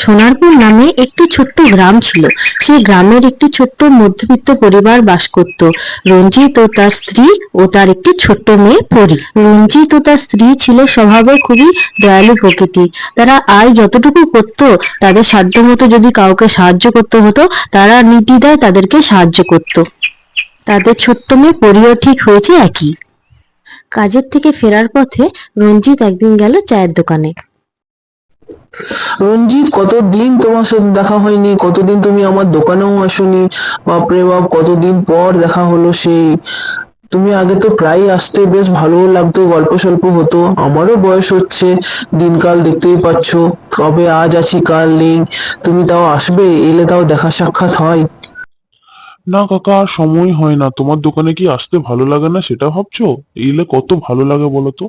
সোনারপুর নামে একটি ছোট্ট গ্রাম ছিল। সেই গ্রামের একটি ছোট্ট মধ্যবিত্ত পরিবার বাস করত। রঞ্জিত ও তার স্ত্রী ও তার একটি ছোট্ট মেয়ে পরি। রঞ্জিত ও তার স্ত্রী ছিল স্বভাবে খুবই দয়ালু প্রকৃতি। তারা আয় যতটুকু করত, তাদের সাধ্যমতো যদি কাউকে সাহায্য করতে হতো, তারা নির্দ্বিধায় তাদেরকে সাহায্য করত। তাদের ছোট্ট মেয়ে পরিও ঠিক হয়েছে একই। কাজের থেকে ফেরার পথে রঞ্জিত একদিন গেল চায়ের দোকানে। রঞ্জিত, কতদিন তোমার সাথে দেখা হয়নি? কতদিন তুমি আমার দোকানেও আসোনি? বাপরে বাপ, কতদিন পর দেখা হলো সেই? তুমি আগে তো প্রায় আসতে বেশ ভালোও লাগতো, গল্প সল্প হতো। আমারও বয়স হচ্ছে, দিনকাল দেখতেই পাচ্ছ। কবে আজ আছি, কাল নেই। তুমি তাও আসবে, এলে তাও দেখা সাক্ষাৎ হয়। না কাকা সময় হয় না। তোমার দোকানে কি আসতে ভালো লাগে না, সেটা ভাবছ? এলে কত ভালো লাগে বলো তো?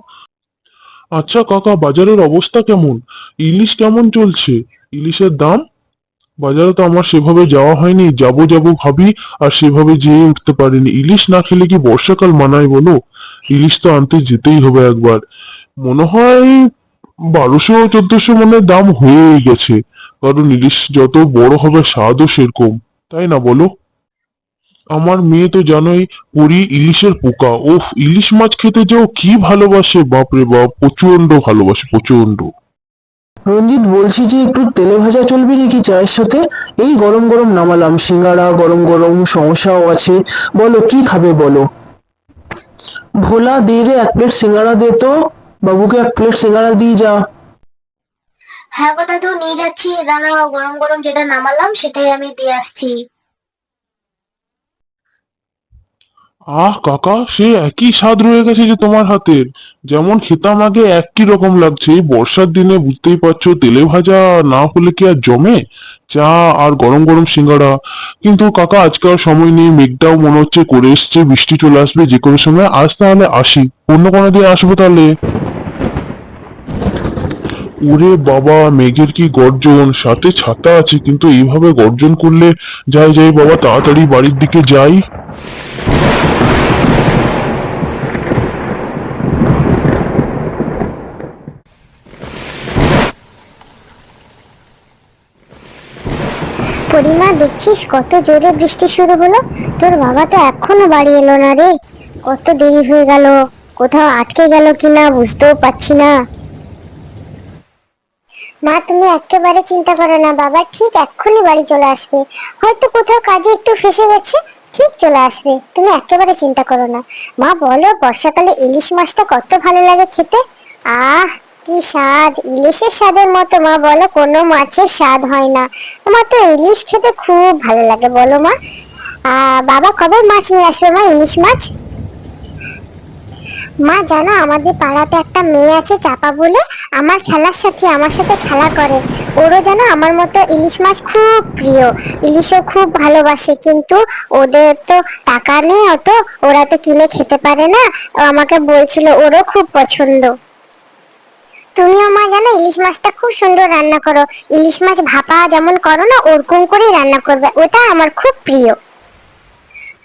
আচ্ছা কাকা, বাজারের অবস্থা কেমন? ইলিশ কেমন চলছে? ইলিশের দাম? বাজারে তো আমার সেভাবে যাওয়া হয়নি, যাব যাব ভাবি, আর সেভাবে যেয়ে উঠতে পারিনি। ইলিশ না খেলে কি বর্ষাকাল মানায় বলো? ইলিশ তো আনতে যেতেই হবে একবার। মনে হয় বারোশো, চোদ্দশো মনে দাম হয়েই গেছে। কারণ ইলিশ যত বড় হবে, স্বাদও সেরকম। তাই না বলো? আমার মেয়ে তো জানোই পুরি ইলিশের পোকা। ওফ ইলিশ মাছ খেতে যেও কি ভালোবাসে বাপরে বাপ প্রচণ্ড ভালোবাসে প্রচণ্ড রঞ্জিত বলছি যে একটু তেলে ভাজা চলবে নাকি চায়ের সাথে? এই গরম গরম নামালাম সিঙ্গারা গরম গরম সমস্যাও আছে। বলো কি খাবে বলো? ভোলা দিয়ে রে এক প্লেট সিঙ্গারা দে তো। বাবুকে এক প্লেট সিঙ্গাড়া দিয়ে যা। হ্যাঁ গো দাদু নিয়ে যাচ্ছি। দাঁড়াও গরম গরম যেটা নামালাম সেটাই আমি দিয়ে আসছি। আহ, কাকা, সে একই স্বাদ রয়ে গেছে যে তোমার হাতের। যেমন খেতাম আগে একই রকম লাগছে। বর্ষার দিনে বুঝতেই পারছ, তেলে ভাজা না হলে কি আর জমে? চা আর গরম গরম সিঙ্গাড়া। কিন্তু কাকা আজকে আর সময় নেই, মেঘটাও মনে হচ্ছে করে এসছে, বৃষ্টি চলে আসবে যে কোনো সময়। আজ তাহলে আসি। অন্য কোনো দিন আসব তাহলে। ওরে বাবা, মেঘের কি গর্জন। সাথে ছাতা আছে, কিন্তু এইভাবে গর্জন করলে যাই যাই, বাবা, তাড়াতাড়ি বাড়ির দিকে যাই। পরিমা, দেখছিস কত জোরে বৃষ্টি শুরু হলো? তোর বাবা তো এখনও বাড়ি এলো না রে। কত দেরি হয়ে গেল। কোথাও আটকে গেল কিনা বুঝতেও পারছি না। মা, তুমি একেবারে চিন্তা করো না বাবা, ঠিক এক্ষুনি বাড়ি চলে আসবে। হয়তো কোথাও কাজে একটু ফেসে গেছে ঠিক চলে আসবে, তুমি একেবারে চিন্তা করো না। মা, বলো, বর্ষাকালে ইলিশ মাছটা কত ভালো লাগে খেতে? আহ, কি স্বাদ, ইলিশের স্বাদের মতো মা, বলো, কোনো মাছের স্বাদ হয় না। আমার তো ইলিশ খেতে খুব ভালো লাগে, বলো মা। বাবা কবে মাছ নিয়ে আসবে মা, ইলিশ মাছ? মা, জানো আমাদের পাড়াতে একটা মেয়ে আছে চাপা বলে, আমার খেলার সাথে, আমার সাথে খেলা করে। ওরও যেন আমার মতো ইলিশ মাছ খুব প্রিয়। ইলিশও খুব ভালোবাসে, কিন্তু ওদের তো টাকা নেই অত, ওরা তো কিনে খেতে পারে না। আমাকে বলছিল, ওরও খুব পছন্দ। তুমিও মা, জানো ইলিশ মাছটা খুব সুন্দর রান্না করো। ইলিশ মাছ ভাপা যেমন করো না, ওরকম করেই রান্না করবে। ওটা আমার খুব প্রিয়।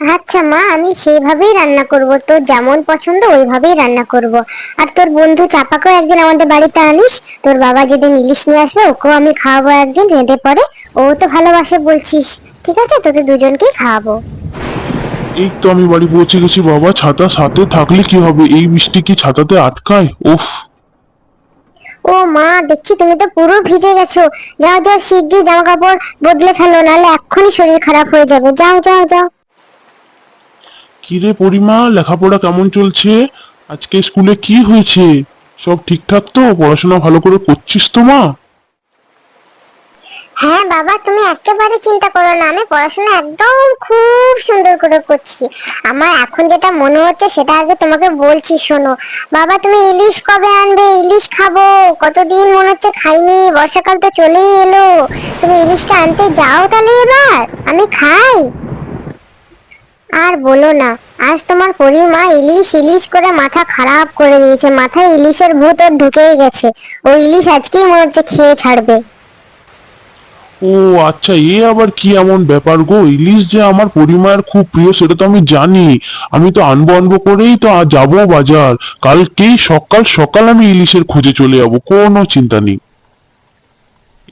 আচ্ছা মা আমি সেইভাবেই রান্না করব। তোর যেমন পছন্দ ওইভাবেই রান্না করব। আর তোর বন্ধু চাপাকেও একদিন আমাদের বাড়িতে আনিস। তোর বাবা যেদিন ইলিশ নিয়ে আসবে ওকেও আমি খাওয়াবো একদিন রেঁধে পরে। ও তো ভালোবাসে বলছিস। ঠিক আছে তোদের দুজনকেই খাওয়াবো। এই তো আমি বাড়ি পৌঁছে গেছি বাবা। ছাতা সাথে থাকলে কি হবে? এই বৃষ্টি কি ছাতাতে আটকায়? উফ। ও মা দেখছি তুমি তো পুরো ভিজে গেছো। যাও যাও শিগগির জামা কাপড় বদলে ফেলো নাহলে এক্ষুনি শরীর খারাপ হয়ে যাবে। যাও যাও যাও। কিরে পরিমা, লেখাপড়া কেমন চলছে? আজকে স্কুলে কি হয়েছে? সব ঠিকঠাক তো? পড়াশোনা ভালো করে করছিস তো মা? হ্যাঁ বাবা, তুমি একেবারে চিন্তা করো না। আমি পড়াশোনা একদম খুব সুন্দর করে করছি। আমার এখন যেটা মনে হচ্ছে সেটা আগে তোমাকে বলছি, শোনো। বাবা, তুমি ইলিশ কবে আনবে? ইলিশ খাব। কতদিন মনে হচ্ছে খাইনি? বর্ষাকাল তো চলেই এলো। তুমি ইলিশটা আনতে যাও তাহলে এবার। আমি খাই। আর বলো না, আজ তোমার পরিমা ইলিশ ইলিশ করে মাথা খারাপ করে দিয়েছে মাথায় ইলিশের ভূত ওর ঢুকেই গেছে, ও ইলিশ আজকেই মনে হচ্ছে খেয়ে ছাড়বে। ও আচ্ছা এ আবার কি এমন ব্যাপার গো? ইলিশ যে আমার পরিমার খুব প্রিয়, সেটা তো আমি জানি। আমি তো আনব আনব করেই তো যাব বাজার। কালকেই সকাল সকাল আমি ইলিশের খোঁজে চলে যাব, কোনো চিন্তা নেই।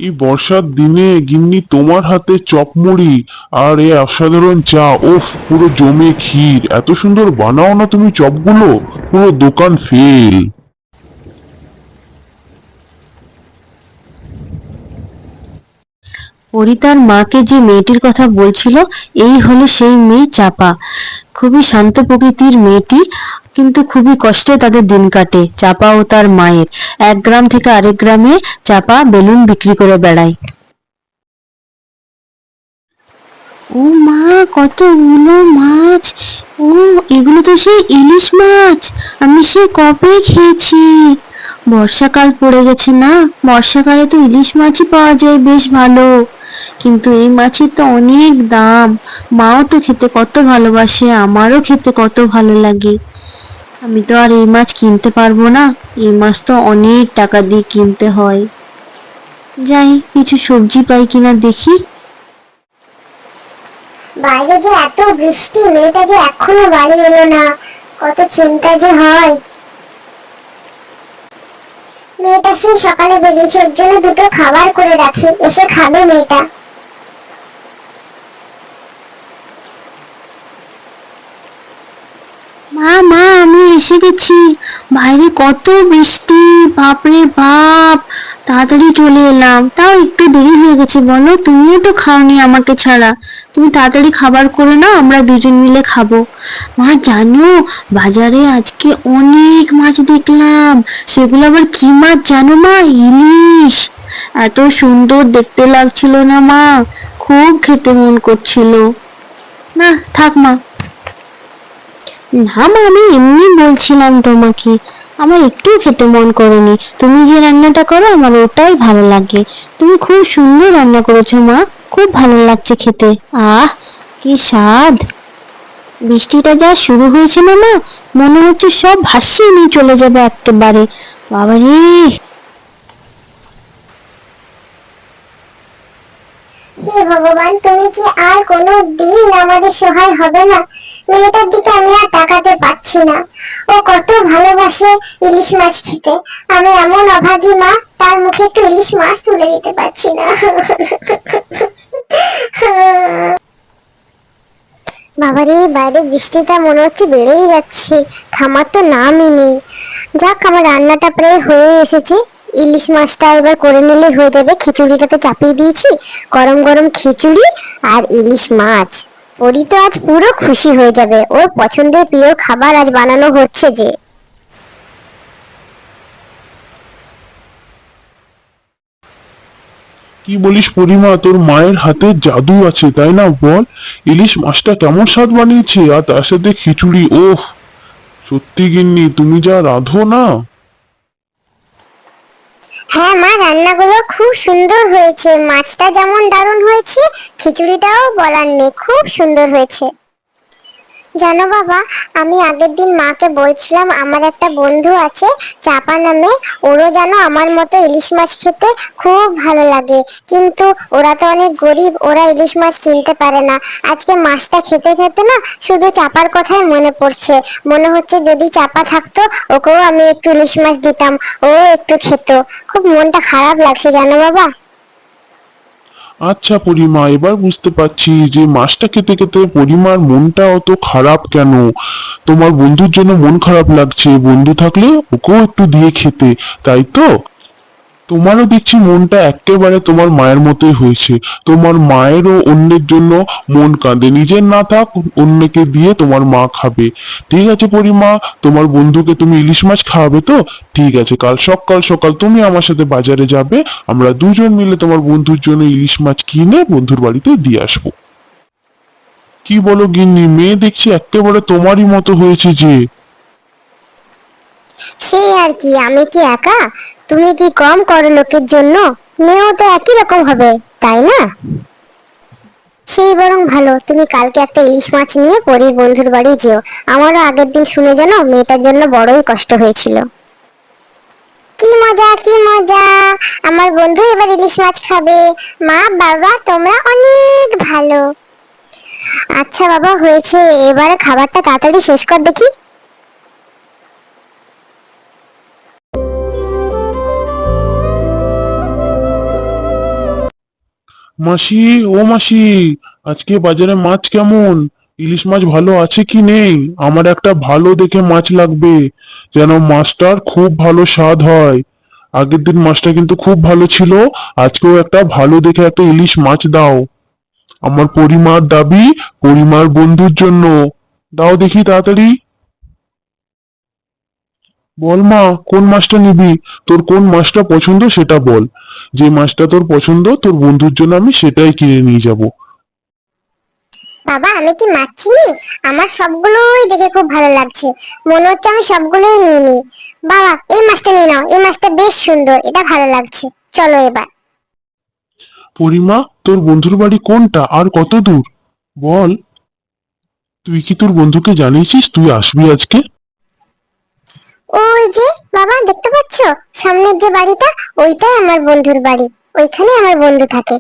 এই বর্ষার দিনে গিন্নি তোমার হাতে চপমুড়ি আর এ অসাধারণ চা ওফ পুরো জমে ক্ষীর। এত সুন্দর বানাও না তুমি চপগুলো, পুরো দোকান ফেল। পরি তার মাকে যে মেয়েটির কথা বলছিল, এই হলো সেই মেয়ে চাপা। খুবই শান্ত প্রকৃতির মেয়েটি, কিন্তু খুবই কষ্টে তাদের দিন কাটে, চাপা ও তার মায়ের। এক গ্রাম থেকে আরেক গ্রামে চাপা বেলুন বিক্রি করে বেড়ায়। ও মা কতগুলো মাছ! ও, এগুলো তো সেই ইলিশ মাছ! আমি সে কবে খেয়েছি? বর্ষাকাল পড়ে গেছে না? বর্ষাকালে তো ইলিশ মাছই পাওয়া যায় বেশ ভালো। কিন্তু এই মাছের তো অনেক দাম। মাও তো খেতে কত ভালোবাসে, আমারও খেতে কত ভালো লাগে। আমি তো আর এই মাছ কিনতে পারব না। এই মাছ তো অনেক টাকা দিয়ে কিনতে হয়। যাই, কিছু সবজি পাই কিনা দেখি। বাইরে যে এত বৃষ্টি, মেয়েটা যে এখনও বাড়ি এলো না। কত চিন্তা যে হয়। মেয়েটা সেই সকালে বেরিয়েছে ওর জন্য দুটো খাবার করে রাখি। এসে খাবে মেয়েটা মা মা আমি এসে গেছি। বাইরে কত বৃষ্টি, বাপরে বাপ। তাড়াতাড়ি চলে এলাম। তাও একটু দেরি হয়ে গেছে, বলো। তুমিও তো খাওনি আমাকে ছাড়া। তুমি তাড়াতাড়ি খাবার করে নাও আমরা দুজন মিলে খাব। মা, জানো, বাজারে আজকে অনেক মাছ দেখলাম। সেগুলো আবার কি মাছ জানো মা? ইলিশ। এত সুন্দর দেখতে লাগছিল না মা। খুব খেতে মন করছিল। না, থাক মা। না মা, আমি এমনি বলছিলাম তোমাকে। আমার একটু খেতে মন করেনি। তুমি যে রান্নাটা করো, আমার ওটাই ভালো লাগে। তুমি খুব সুন্দর রান্না করেছ মা। খুব ভালো লাগছে খেতে। আহ, কি স্বাদ। বৃষ্টিটা যা শুরু হয়েছে না মা, মনে হচ্ছে সব ভাসিয়ে নিয়ে চলে যাবে একেবারে। বাবারে! হে ভগবান, তুমি কি আর কোনো দিন আমাদের সহায় হবে না? মেয়েটার দিকে আমি আর তাকাতে না। ও কত ভালোবাসে ইলিশ মাছ খেতে। আমি এমন অভাগী মা, তার মুখে একটু ইলিশ মাছ তুলে দিতে না। বাবারে, বাইরে বৃষ্টিটা মনে হচ্ছে বেড়েই যাচ্ছে। থামার তো নামই নেই। যাক, আমার রান্নাটা প্রায় হয়ে এসেছে। ইলিশ মাছটা এবার করে নিলে হয়ে যাবে। খিচুড়িটা তো চাপিয়ে দিয়েছি। গরম গরম খিচুড়ি আর ইলিশ মাছ। ওরই তো আজ পুরো খুশি হয়ে যাবে। ওর পছন্দের প্রিয় খাবার আজ বানানো হচ্ছে যে। কি বলিস পরিমা? তোর মায়ের হাতে জাদু আছে, তাই না বল? ইলিশ মাছটা কেমন স্বাদ বানিয়েছে? আর তার সাথে খিচুড়ি, ওহ! সত্যি গিন্নি, তুমি যা রাঁধো না? হ্যাঁ মা, রান্নাগুলো খুব সুন্দর হয়েছে। মাছটা যেমন দারুণ হয়েছে, খিচুড়িটাও বলার নেই, খুব সুন্দর হয়েছে। জানো বাবা, আমি আগের দিন মাকে বলছিলাম, আমার একটা বন্ধু আছে চাপা নামে, ওরও যেন আমার মতো ইলিশ মাছ খেতে খুব ভালো লাগে। কিন্তু ওরা তো অনেক গরিব, ওরা ইলিশ মাছ কিনতে পারে না। আজকে মাছটা খেতে খেতে না শুধু চাপার কথাই মনে পড়ছে। মনে হচ্ছে যদি চাপা থাকতো, ওকেও আমি একটু ইলিশ মাছ দিতাম, ও একটু খেত। খুব মনটা খারাপ লাগছে, জানো বাবা। আচ্ছা পরিমা, এবার বুঝতে পারছি যে মাছটা খেতে খেতে পরিমার মনটা অত খারাপ কেন? তোমার বন্ধুর জন্য মন খারাপ লাগছে, বন্ধু থাকলে ওকেও একটু দিয়ে খেতে, তাই তো? তোমারও দেখছি মনটা একেবারে তোমার মায়ের মতোই হয়েছে। তোমার মায়েরও অন্যের জন্য মন কাঁদে। নিজের না থাক, অন্যকে দিয়ে তোমার মা খাবে। ঠিক আছে পরিমা, তোমার বন্ধুকে তুমি ইলিশ মাছ খাওয়াবে তো? ঠিক আছে, কাল সকাল সকাল তুমি আমার সাথে বাজারে যাবে। আমরা দুজন মিলে তোমার বন্ধুর জন্য ইলিশ মাছ কিনে বন্ধুর বাড়িতে দিয়ে আসব। কি বলো গিন্নি, মেয়ে দেখছি একেবারে তোমারই মতো হয়েছে যে। সেই আর কি, আমি কি একা? তুমি কি কম করো লোকের জন্য? মেয়েও তো একই রকম হবে, তাই না? সেই বরং ভালো, তুমি কালকে একটা ইলিশ মাছ নিয়ে পরীর বন্ধুর বাড়ি যেও। আমারও আগের দিন শুনে যেন মেয়েটার জন্য বড়ই কষ্ট হয়েছিল। কি মজা কি মজা! আমার বন্ধু এবার ইলিশ মাছ খাবে। মা, বাবা, তোমরা অনেক ভালো। আচ্ছা বাবা, হয়েছে। এবারে খাবারটা তাড়াতাড়ি শেষ কর দেখি। মাসি, ও মাসি, আজকে বাজারে মাছ কেমন? ইলিশ মাছ ভালো আছে কি নেই? আমার একটা ভালো দেখে মাছ লাগবে। যেন মাছটার খুব ভালো স্বাদ হয়। আগের দিন মাছটা কিন্তু খুব ভালো ছিল, আজকেও একটা ভালো দেখে একটা ইলিশ মাছ দাও। আমার পরিমার দাবি পরিমার বন্ধুর জন্য। দাও দেখি তাড়াতাড়ি। বল মা, কোন মাছটা নিবি? তোর কোন মাছটা পছন্দ সেটা বল। যে মাছটা তোর পছন্দ তোর বন্ধুর জন্য আমি সেটাই কিনে নিয়ে যাব। বাবা আমি কি মাছ চিনি? আমার সবগুলোই দেখে খুব ভালো লাগছে। মনে হচ্ছে আমি সবগুলোই নিয়ে নিই। বাবা এই মাছটা নিয়ে নাও। এই মাছটা বেশ সুন্দর। এটা ভালো লাগছে। চলো এবার। পরিমা তোর বন্ধুর বাড়ি কোনটা? আর কত দূর? বল। তুই কি তোর বন্ধুকে জানিয়েছিস? তুই আসবি আজকে? ওই যে, বাবা, দেখতে পাচ্ছ? সামনের যে বাড়িটা, ওইটাই আমার বন্ধুর বাড়ি। ওইখানে আমার বন্ধু থাকে।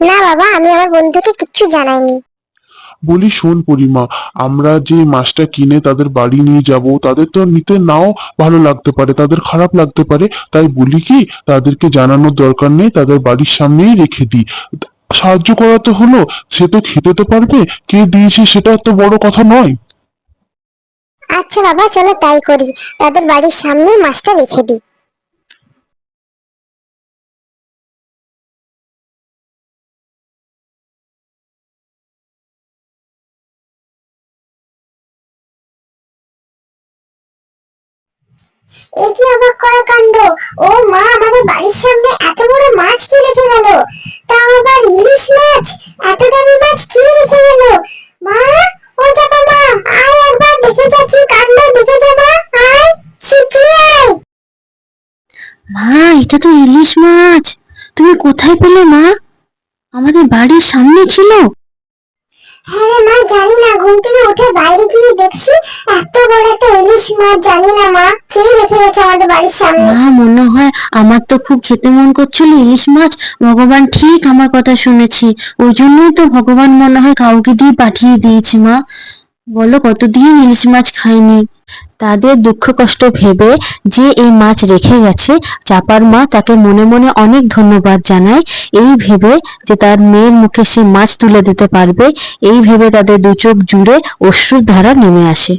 না, বাবা, আমি আমার বন্ধুকে কিচ্ছু জানাইনি। বলি, শোন পরিমা, আমরা যে মাছটা কিনে তাদের বাড়ি নিয়ে যাব, তাদের তো নিতে নাও ভালো লাগতে পারে, তাদের খারাপ লাগতে পারে। তাই বলি কি, তাদেরকে জানানোর দরকার নেই, তাদের বাড়ির সামনেই রেখে দিই। সাহায্য করা তো হলো, সে তো খেতে তো পারবে, কে দিয়েছে সেটা তো বড় কথা নয়। আচ্ছা বাবা, চলো তাই করি। তাদের বাড়ির সামনে মাছটা রেখে দিই। এ কি অবাক করা কাণ্ড? ও মা, আমাদের বাড়ির সামনে এত বড় মাছ কি রেখে গেল? তাও আবার ইলিশ মাছ? এত দামি মাছ কি রেখে গেল? মা এটা তো ইলিশ মাছ। তুমি কোথায় পেলে মা? আমাদের বাড়ির সামনে ছিল। হ্যাঁ মা জানি না ঘুম থেকে উঠে বাইরে গিয়ে দেখছি এত বড় একটা ইলিশ মাছ জানি না মা কে রেখে গেছে আমাদের বাড়ির সামনে? মা মনে হয় আমার তো খুব খেতে মন করছিল ইলিশ মাছ। ভগবান ঠিক আমার কথা শুনেছি। ওই জন্যই তো ভগবান মনে হয় কাউকে দিয়ে পাঠিয়ে দিয়েছে মা। বলো, কতদিন ইলিশ মাছ খাইনি? তাদের দুঃখ কষ্ট ভেবে যে এই মাছ রেখে গেছে, চাপার মা তাকে মনে মনে অনেক ধন্যবাদ জানায়। এই ভেবে যে তার মেয়ের মুখে সে মাছ তুলে দিতে পারবে, এই ভেবে তাদের দু চোখ জুড়ে অশ্রুর ধারা নেমে আসে।